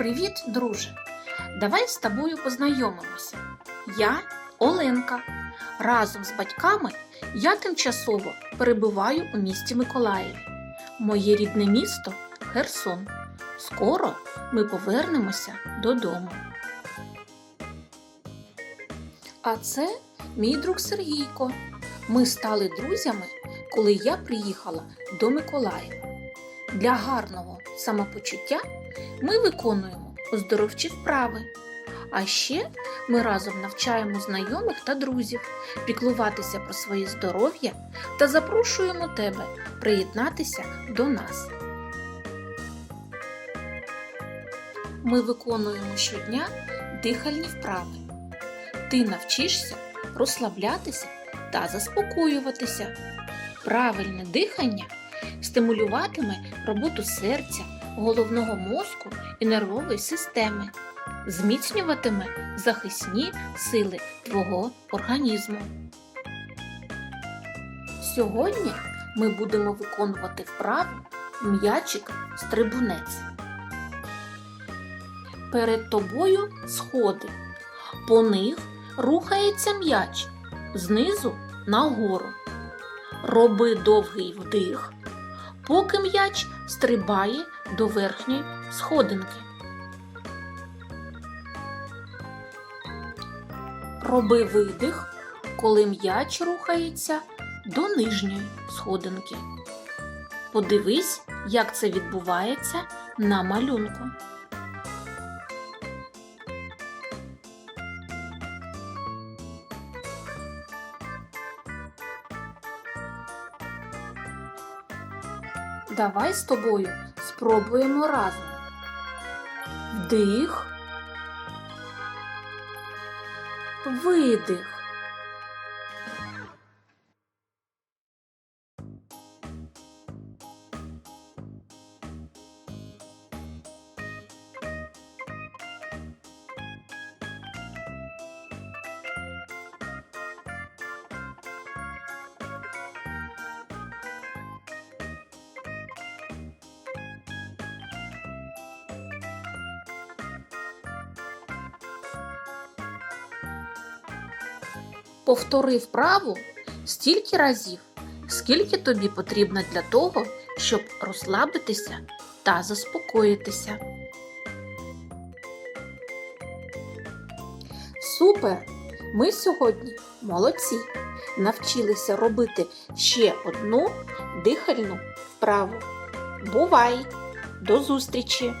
Привіт, друже! Давай з тобою познайомимося. Я Оленка. Разом з батьками я тимчасово перебуваю у місті Миколаїв. Моє рідне місто Херсон. Скоро ми повернемося додому. А це мій друг Сергійко. Ми стали друзями, коли я приїхала до Миколаєва. Для гарного самопочуття ми виконуємо оздоровчі вправи. А ще ми разом навчаємо знайомих та друзів піклуватися про своє здоров'я та запрошуємо тебе приєднатися до нас. Ми виконуємо щодня дихальні вправи. Ти навчишся розслаблятися та заспокоюватися. Правильне дихання стимулюватиме роботу серця, головного мозку і нервової системи, зміцнюватиме захисні сили твого організму. Сьогодні ми будемо виконувати вправу м'ячик стрибунець. Перед тобою сходи. По них рухається м'яч знизу нагору. Роби довгий вдих, поки м'яч стрибає до верхньої сходинки. Роби видих, коли м'яч рухається до нижньої сходинки. Подивись, як це відбувається на малюнку. Давай з тобою спробуємо разом. Вдих. Видих. Повтори вправу стільки разів, скільки тобі потрібно для того, щоб розслабитися та заспокоїтися. Супер! Ми сьогодні молодці! Навчилися робити ще одну дихальну вправу. Бувай! До зустрічі!